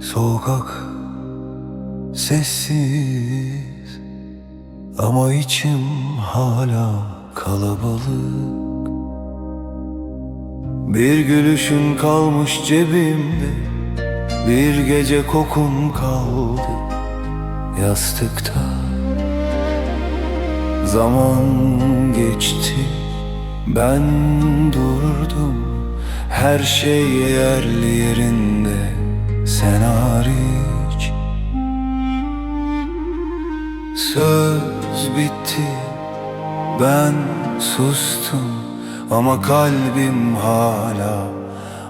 Sokak sessiz ama içim hala kalabalık. Bir gülüşün kalmış cebimde Bir gece kokun kaldı yastıkta. Zaman geçti ben durdum Her şey yerli yerinde sen hariç. Söz bitti. Ben sustum. Ama kalbim hala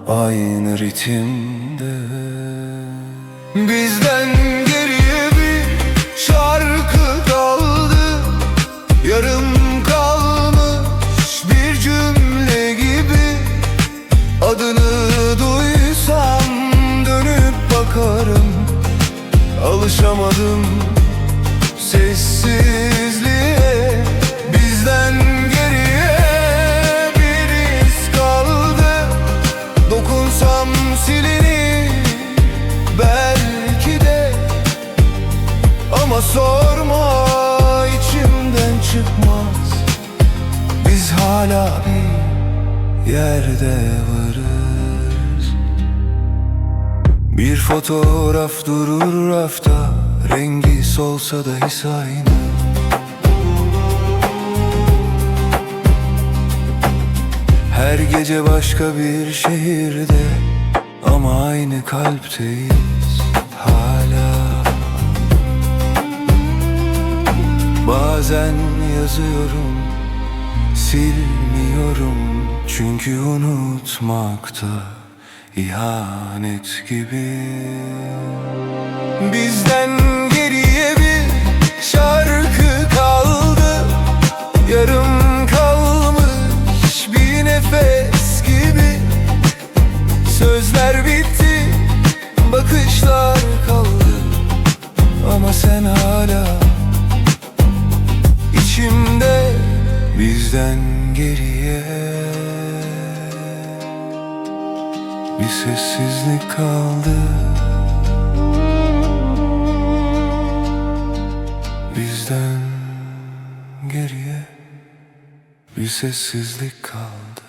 aynı ritimde. Bizden bakarım Alışamadım sessizliğe. Bizden geriye bir iz kaldı. Dokunsam silinir belki de. Ama sorma içimden çıkmaz. Biz hala bir yerde varız Bir fotoğraf durur rafta Rengi solsa dahi aynı. Her gece başka bir şehirde Ama aynı kalpteyiz hala. Bazen yazıyorum Silmiyorum Çünkü unutmakta ihanet gibi. Bizden geriye bir şarkı kaldı. Yarım kalmış bir nefes gibi. Sözler bitti, bakışlar kaldı. Ama sen hala içimde bizden geriye Bir sessizlik kaldı. Bizden geriye bir sessizlik kaldı